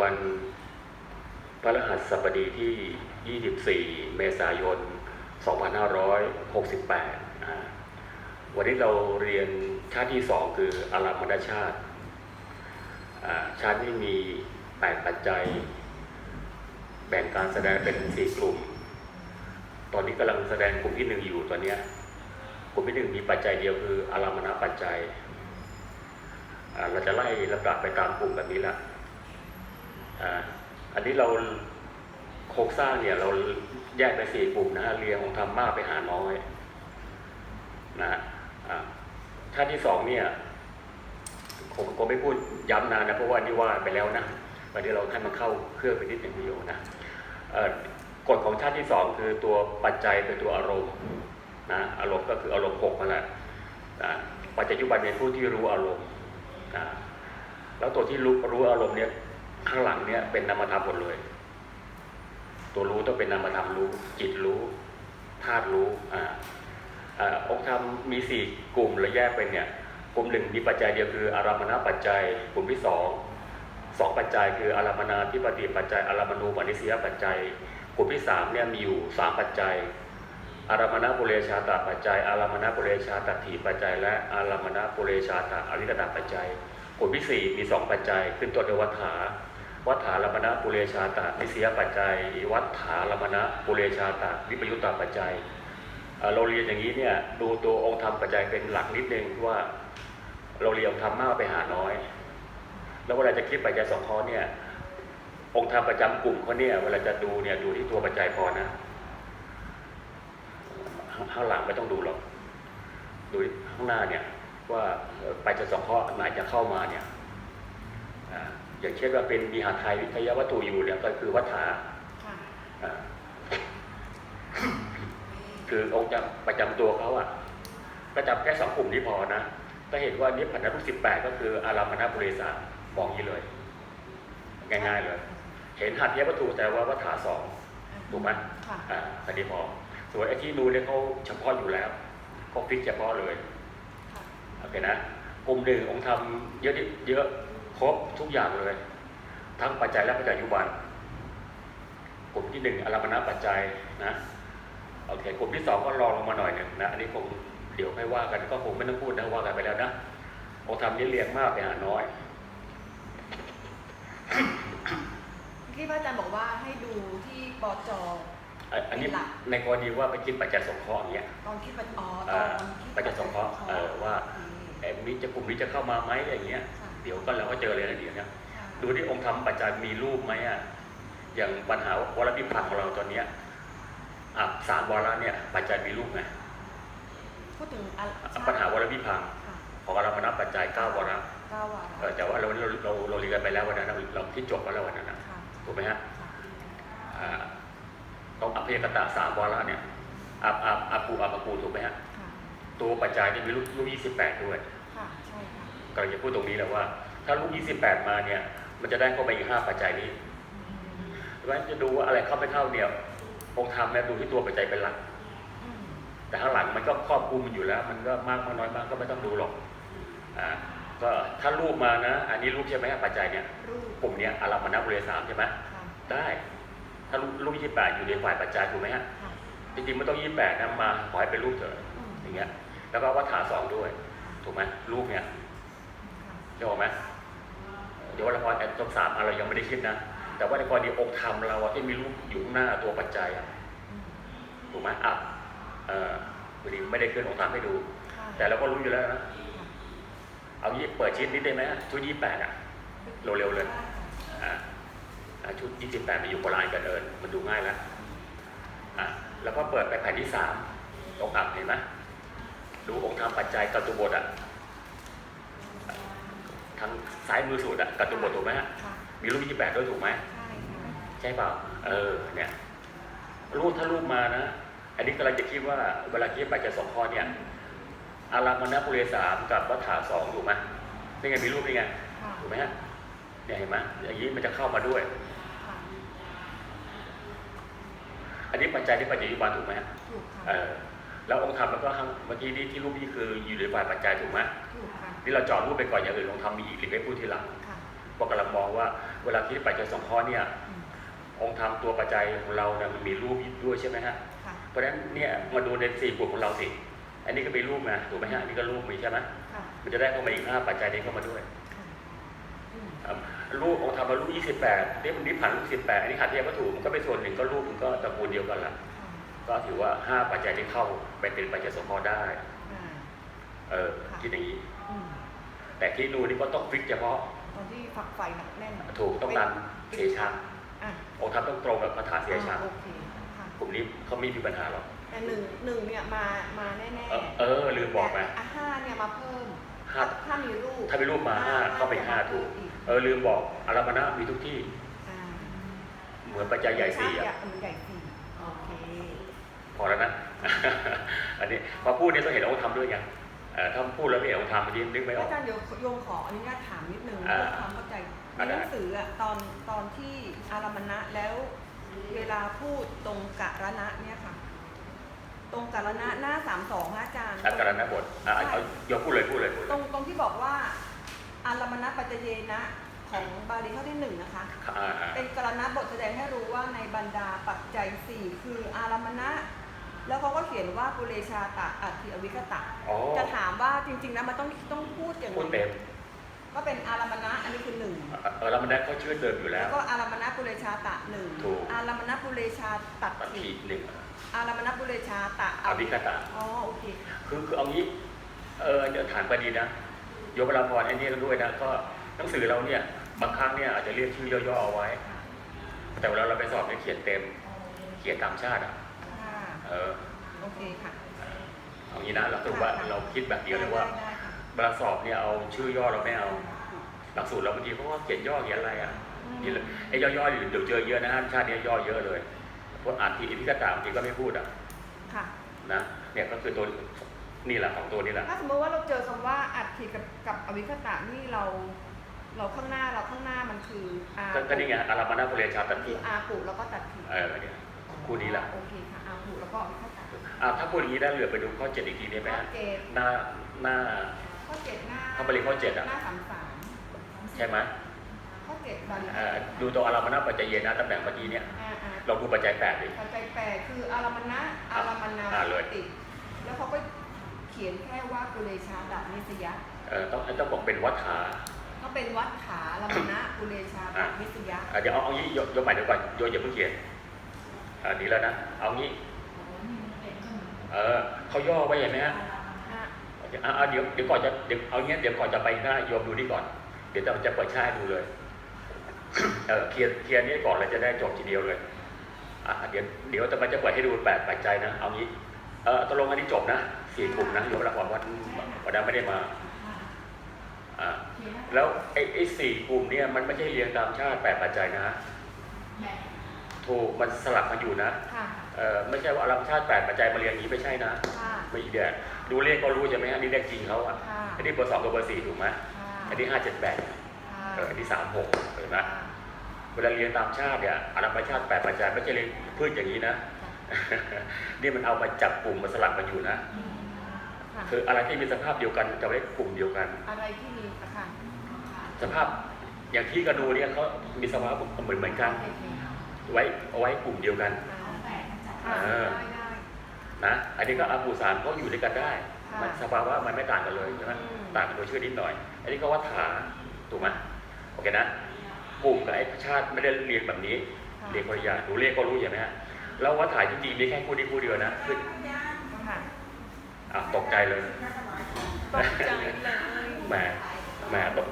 วันพระฤหัสบดีที่ 24 เมษายน 2568 วันนี้เราเรียนชาติที่สองคืออารามณชาติ ชาตินี้มี 8 ปัจจัย แบ่งการแสดงเป็น 4 กลุ่ม ตอนนี้กำลังแสดงกลุ่มที่หนึ่งอยู่ตอนเนี้ยกลุ่มที่หนึ่งมีปัจจัยเดียวคืออารามณปัจจัย เราจะไล่ลำดับไปตามกลุ่มแบบนี้ละ อันนี้เราโครงสร้างเนี่ยเราแยกไปสี่กลุ่มนะฮะเรียงของธรรมมาไปหาน้อยนะฮะอ่าท่านที่สองเนี่ยผมก็ไม่พูดย้ำนานนะเพราะว่านี่ว่าไปแล้วนะวันนี้เราให้มันเข้าเครื่องไปนิดหนึ่งเดียวนะกฎของชาติที่สองคือตัวปัจจัยเป็นตัวอารมณ์นะอารมณ์ก็คืออารมณ์หกนั่นแหละนะปัจจัยยุบันเป็นผู้ที่รู้อารมณ์นะแล้วตัวที่รู้รู้อารมณ์เนี่ย ข้างหลังเนี่ยเป็นนามธรรมหมดเลย ตัวรู้ต้องเป็นนามธรรมรู้ จิตรู้ธาตุรู้อ่าองค์ธรรมมีสี่กลุ่มเลยแยกไปเนี่ยกลุ่มหนึ่งมีปัจจัยเดียวคืออารามณปัจจัย กลุ่มที่สองสองปัจจัยคืออารามณทิปฏิปัจจัยอารามณูปนิสยปัจจัย กลุ่มที่สามเนี่ยมีอยู่สามปัจจัย อารามณปุเรชาตปัจจัย อารามณปุเรชาตถีปัจจัย และอารามณปุเรชาตอวิกตปัจจัย กลุ่มที่สี่มีสองปัจจัย ขึ้นตัวเดววัฏฐาวัฏฐารมณะปุเรชาตนิสยปัจจัย วัฏฐารมณะปุเรชาตวิปยุตตาปัจจัย เราเรียนอย่างนี้เนี่ยดูตัวองค์ธรรมปัจจัยเป็นหลักนิดนึงว่าเราเรียนองค์ธรรมมากไปหาน้อย แล้วเวลาจะคิดปัจจัยสองข้อเนี่ยองค์ธรรมประจำกลุ่มเขาเนี่ยเวลาจะดูเนี่ยดูที่ตัวปัจจัยพอนะข้างหลังไม่ต้องดูหรอกดูข้างหน้าเนี่ย ว่าเอ่อปัจจัยสองข้อไหนจะเข้ามาเนี่ยอ่าอย่างเช่นว่าเป็นมีหาไทยวิทยาวัตถุอยู่เนี่ยก็คือวัฏฐาค่ะอ่าคือองค์จำประจำตัวเขาอะก็จำแค่สองกลุ่มนี้พอนะถ้าเห็นว่านิพพานทุกสิบแปดก็คืออารามณปุเรสามองอย่างนี้เลย ง่ายๆเลย เห็นหัตถยวัตถุแต่ว่าวัฏฐาสองถูกไหมค่ะอ่าอันนี้พอส่วนไอ้ที่นูเนี่ยเขาเฉพาะอยู่แล้วเขาฟิกเฉพาะเลยค่ะ โอเคนะกลุ่มหนึ่งองค์ทำเยอะนิดเยอะครบทุกอย่างเลย ทั้งปัจจัยและปัจจัยยุบันกลุ่มที่หนึ่งอารามณปัจจัยนะโอเคกลุ่มที่สองก็รองลงมาหน่อยหนึ่งนะอันนี้คงเดี๋ยวไม่ว่ากันก็คงไม่ต้องพูดนะว่ากันไปแล้วนะองค์ทำนี้เรียงมากไปหาน้อยที่พระอาจารย์บอกว่าให้ดูที่ปอจออะอันนี้เป็นหลักในกรณีว่าไปคิดปัจจัยสงเคราะห์อย่างเงี้ยตอนคิดปัจอ๋อตอ่าอนคิดปัจจัยสงเคราะห์เออว่า โอเคเอ็มนี้จะกลุ่มนี้จะเข้ามาไหมอะไรอย่างเงี้ยค่ะเดี๋ยวก็เราก็เจอเลยนะเดี๋ยวเนี้ยค่ะดูที่องค์ธรรมปัจจัยมีรูปไหมอะอย่างปัญหาวรพิพังของเราตอนเนี้ยอะสามวาระเนี่ย ปัจจัยมีรูปไงพูดถึงอะอะปัญหาวรพิพังค่ะของเรามนับปัจจัยเก้าวาระเก้าวาเออระแต่ว่าเราเราเราเราเรียนกันไปแล้ววันนั้นเราเราที่จบกันแล้ววันนั้นนะค่ะถูกไหมฮะค่ะอ่าต้องอภิยกตะสามวาระเนี่ยอาอาอากูอาปกูถูกไหมฮะค่ะ ตัวปัจจัยเนี่ยมีรูปรูปยี่สิบแปดด้วยค่ะใช่ค่ะกำลังจะพูดตรงนี้แหละว่า ถ้ารูปยี่สิบแปดมาเนี่ย มันจะได้เข้าไปอีกห้าปัจจัยนี้อืมเพราะฉะนั้นจะดูว่าอะไรเข้าไม่เข้าเนี่ยองค์ธรรมเนี่ยดูที่ตัวปัจจัยเป็นหลัก อืมแต่ข้างหลังมันก็ครอบคลุมมันอยู่แล้ว มันก็มากมากน้อยมากก็ไม่ต้องดูหรอกอ่าก็ถ้ารูปมานะ อันนี้รูปใช่ไหมปัจจัยเนี่ยรูปกลุ่มเนี้ยอารามณบุเรสามใช่ไหมค่ะได้ ถ้ารูปรูปยี่สิบแปดอยู่ในฝ่ายปัจจัยถูกไหมฮะ ค่ะจริงๆมันต้องยี่สิบแปดนะมาขอให้เป็นรูปเถอะอืมอย่างเงี้ย แล้วก็วัฏฐานสองด้วย ถูกไหมรูปเนี่ยค่ะจะออกไหมเดี๋ยวละครแอนตบสามอะเรายังไม่ได้คิดนะ แต่ว่าในกรณีองค์ธรรมเราอะที่มีรูปอยู่ข้างหน้าตัวปัจจัยอะอืมถูกไหมอะเออพอดีไม่ได้ขึ้นองค์ธรรมให้ดูค่ะแต่เราก็รู้อยู่แล้วนะค่ะเอางี้เปิดชิ้นนี้ได้ไหมชุดยี่แปดอะเร็วๆเลยอ่าอ่าชุดยี่สิบแปดมาอยู่โบราณกันเอิญมันดูง่ายแล้วอะแล้วก็เปิดไปแผ่นที่สามตรงอับเห็นไหม ดูองค์ธรรมปัจจัยกัตตุบทอะทางซ้ายมือสุดอะกัตตุบทถูกไหมฮะค่ะมีรูปยี่แปดด้วยถูกไหมใช่ค่ะใช่เปล่าเออเนี่ยรูปถ้ารูปมานะ อันนี้กำลังจะคิดว่าเวลาคิดปัจจัยสองข้อเนี่ยอารามณปุเรสามกับวัฏฐานสองถูกไหมนี่ไงมีรูปนี่ไงค่ะถูกไหมฮะเนี่ยเห็นไหมอย่างนี้มันจะเข้ามาด้วยค่ะอันนี้ปัจจัยที่ปัจจัยยุบันถูกไหมฮะถูกค่ะเออ แล้วองค์ธรรมแล้วก็ข้างเมื่อกี้ที่ที่รูปนี้คืออยู่ในฝ่ายปัจจัยถูกไหมถูกค่ะนี่เราเจอดรูปไปก่อนอย่างอื่นลองทำมีอีกหรือไม่พูดทีหลังค่ะเพราะกำลังมองว่าเวลาคิดปัจจัยสองข้อเนี่ยอืมองค์ธรรมตัวปัจจัยของเราเนี่ยมันมีรูปด้วยใช่ไหมฮะค่ะเพราะฉะนั้นเนี่ยมาดูในสี่กลุ่มของเราสิอันนี้ก็เป็นรูปนะถูกไหมฮะอันนี้ก็รูปมีใช่ไหมค่ะมันจะได้เข้ามาอีกห้าปัจจัยนี้เข้ามาด้วยค่ะอืมอะรูปองค์ธรรมรูปยี่สิบแปดนี่มันนิพพานรูปสิบแปดอันนี้หาเทียบก็ถูกมันก็เป็นส่วนหนึ่งก็รูปมันก็ตระกูลเดียวกันละค่ะ ก็ถือว่าห้าปัจจัยที่เข้าไปเป็นปัจจัยสมพอได้อ่าเออคิดอย่างนี้อืมแต่ที่ดูนี่ก็ต้องฟิกเฉพาะตอนที่ฝักไฟหนักแน่น ถูกต้องตามเสียชาอะองค์ธรรมต้องตรงกับคาถาเสียชาอ่าโอเคค่ะกลุ่มนี้เขาไม่มีปัญหาหรอกแต่หนึ่งหนึ่งเนี่ยมามาแน่เออเออลืมบอกไปแต่อะห้าเนี่ยมาเพิ่มห้าถ้ามีรูปถ้าเป็นรูปมาห้าเข้าไปห้าถูกอีกเออลืมบอกอารามณะมีทุกที่อ่าเหมือนปัจจัยใหญ่สี่ใช่อะมันใหญ่สี่โอเค พอแล้วนะ อันนี้พอพูดเนี่ยต้องเห็นองค์ธรรมด้วยไงเออถ้าพูดแล้วไม่เห็นองค์ธรรมมันยิ่งนึกไม่ออกอาจารย์เดี๋ยวโยมขออนุญาตถามนิดนึงอ่าเพื่อความเข้าใจในอ่าได้หนังสืออะตอนตอนที่อารามณะแล้วเวลาพูดตรงกะระณะเนี่ยค่ะ ตรงกะระณะหน้าสามสองอาจารย์อาการณบทอะเอาเอายกพูดเลยพูดเลยพูดเลตรยงตรงที่บอกว่าอารามณปัจจเยนะของบาลีข้อที่หนึ่งนะคะอ่าอ่าเป็นกรณะบทแสดงให้รู้ว่าในบรรดาปัจจัยสี่คืออารามณะ แล้วเขาก็เขียนว่าปุเรชาตะอัตถิอวิคตะ อ๋อ จะถามว่าจริงๆแล้วมันต้องต้องพูดอย่างพูดเต็มก็เป็นอารามณะอันนี้คือหนึ่งเออแล้วมันได้เขาชื่อเดิมอยู่แล้แล้ว วก็อารามณปุเรชาตะหนึ่งถูก อารามณปุเรชาตัดตัดถิทีหนึ่งอารามณปุเรชาตะอวิคตะ อ๋อโอเค คือคือเอางี้ เออเดี๋ยวฐานประดีนะโยมเวลาพรอันนี้กันด้วยนะก็หนังสือเราเนี่ยบางครั้งเนี่ยอาจจะเรียกชื่อย่อๆเอาไว้ แต่เวลาเราไปสอบเนี่ยเขียนเต็ม เขียนตามชาติอะค่ะ เออโอเคค่ะ เอางี้นะเราถือว่าเราคิดแบบเดียวเลยว่าได้ได้ค่ะเวลาสอบเนี่ยเอาชื่อย่อเราไม่เอาหลักสูตรเราบางทีเขาก็เขียนย่อเขียนอะไรอะอืมนี่เลยไอ้ย่อๆเดี๋ยวเจอเยอะนะชาติเนี้ยย่อเยอะเลยเพราะอ่านทีอิพิกตามทีก็ไม่พูดอะค่ะนะเนี่ยก็คือตัวนี่แหละของตัวนี้แหละถ้าสมมติว่าเราเจอคำว่าอัดถิกับกับอวิคตะนี่เรา เราข้างหน้าเราข้างหน้ามันคืออาก็ก็นี่ไงอารามณปุเรชาตันคืติออาปุแล้วก็ตัดถิเออเนี่ย คู่นี้แหละโอเคค่ะอาปุแล้วก็อวิคตะอ่าถ้าพูดอย่างนี้ได้เหลือไปดูข้อเจ็ดอีกทีได้ไหมข้อฮะเจ็ดหน้าหน้า ข้อเจ็ดหน้าข้อบาลีข้อเจ็ดอะ หน้าสามสามใช่ไหมข้อเจ็ดบาลีเอ่อดูตัวอารามณปัจจเยนะตำแหน่งเมื่อกี้เนี่ยอ่าอ่าเราดูปัจจัยแปดดิ ปัจจัยแปดคืออารามณะอารามนาอ่าเลย ติแล้วเขาก็เขียนแค่ว่ากุเลชาดับนิสยะ เออต้องต้องบอกเป็นวัฏฐา ก็เป็นวัดขาอารามณะ กุเลชาดับนิสยะ อะเดี๋ยวเอาเอางี้ยกยกใหม่เดี๋ยวก่อนโยนอย่าเพิ่งเขียนอ่า ดีแล้วนะ เอางี้ เออเขาย่อไว้เห็นไหมฮะอะอ่าอ่าเดี๋ยวเดี๋ยวก่อนจะเดี๋ยวเอาเงี้ยเดี๋ยวก่อนจะไปหน้าโยมดูนี่ก่อน เดี๋ยวจะจะเปิดช่ายดูเลยเออเคลียร์เคลียร์นี้ก่อนเราจะได้จบทีเดียวเลยอ่าเดี๋ยวเดี๋ยวจะมันจะเปิดให้ดูแปดปัจจัยนะ เอางี้ เออตกลงอันนี้จบนะสี่กลุ่มนะโยมละก่อนวันวันนั้นไม่ได้มาอ่าแล้วไอ้ไอ้สี่กลุ่มเนี่ยมันไม่ใช่เรียงตามชาติแปดปัจจัยนะ ถูกมันสลับมาอยู่นะค่ะ เออไม่ใช่ว่าอารมชาติแปดปัจจัยมาเรียงอย่างนี้ไม่ใช่นะค่ะ ไม่อีเดียดูเลขก็รู้ใช่ไหมฮะนี่เลขจริงเขาอะค่ะ อันนี้เบอร์สองกับเบอร์สี่ถูกไหมค่ะอันนี้ห้าเจ็ดแปดค่ะเอออันนี้สามหกเห็นไหมค่ะเวลาเรียงตามชาติเนี่ยอารมชาติแปดปัจจัยไม่ใช่เรียงพืชอย่างนี้นะ นี่มันเอามาจับกลุ่มมาสลับกันอยู่นะค่ะคืออะไรที่มีสภาพเดียวกันจะไว้กลุ่มเดียวกัน อะไรที่มีอาคารสภาพอย่างที่กระดูเนี่ยเขามีสภาพเหมือนเหมือนกัน ไว้เอาไว้กลุ่มเดียวกันค่ะเออได้ได้นะอันนี้ก็อาภูสารก็อยู่ด้วยกันได้ค่ะมันสภาวะมันไม่ต่างกันเลยใช่ไหมอืมต่างกันโดยชื่อนิดหน่อย อันนี้ก็วัฏฐาถูกไหมโอเคนะกลุ่มกับไอ้ชาติไม่ได้เรียงแบบนี้ค่ะเรียงคนละอย่างดูเลขก็รู้ใช่ไหมฮะแล้ววัฏฐาจริงๆมีแค่คู่นี้คู่เดียวนะคือค่ะอะตกใจเลยตกใจเลยแหมแหมตก